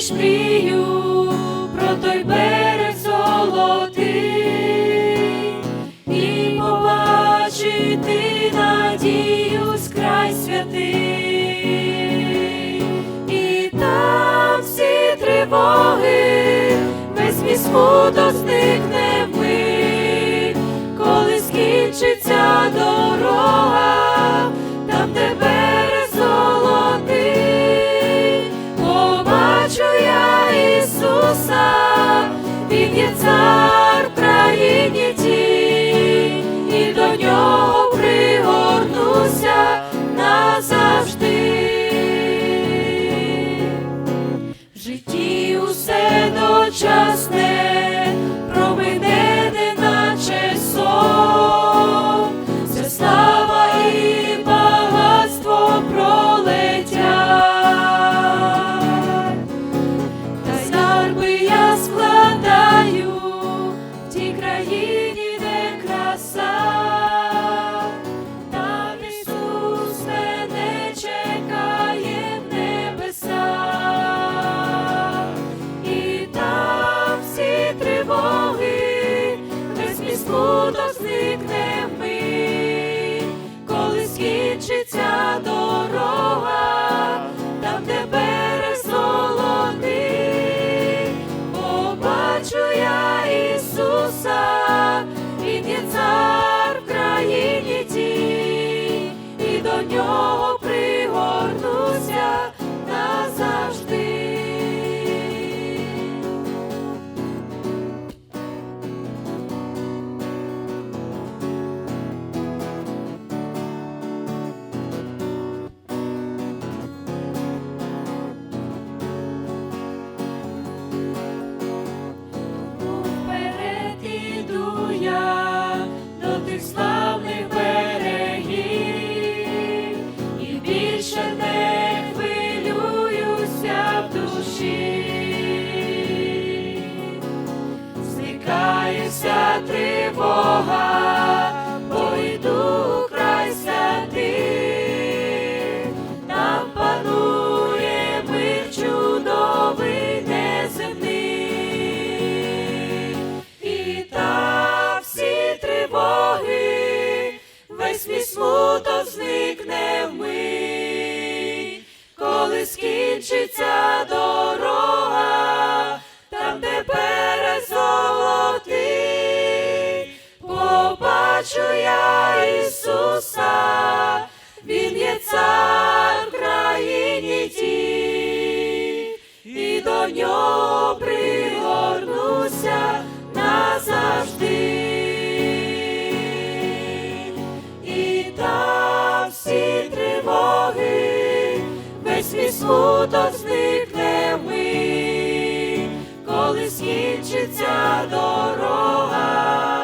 лиш мрію про той берег золотий і побачити надію з край святий, і там всі тривоги, без мій смуток зникне вмить, коли скінчиться до. є цар в країні тій, і до нього пригорнуся назавжди. В житті усе дочасне. Oh. більше не хвилююся в душі, зникаюся тривога. Кінчиться дорога, там де перезолотий, побачу я Ісуса, Він є цар країні. смуток зникне ми, коли скінчиться дорога.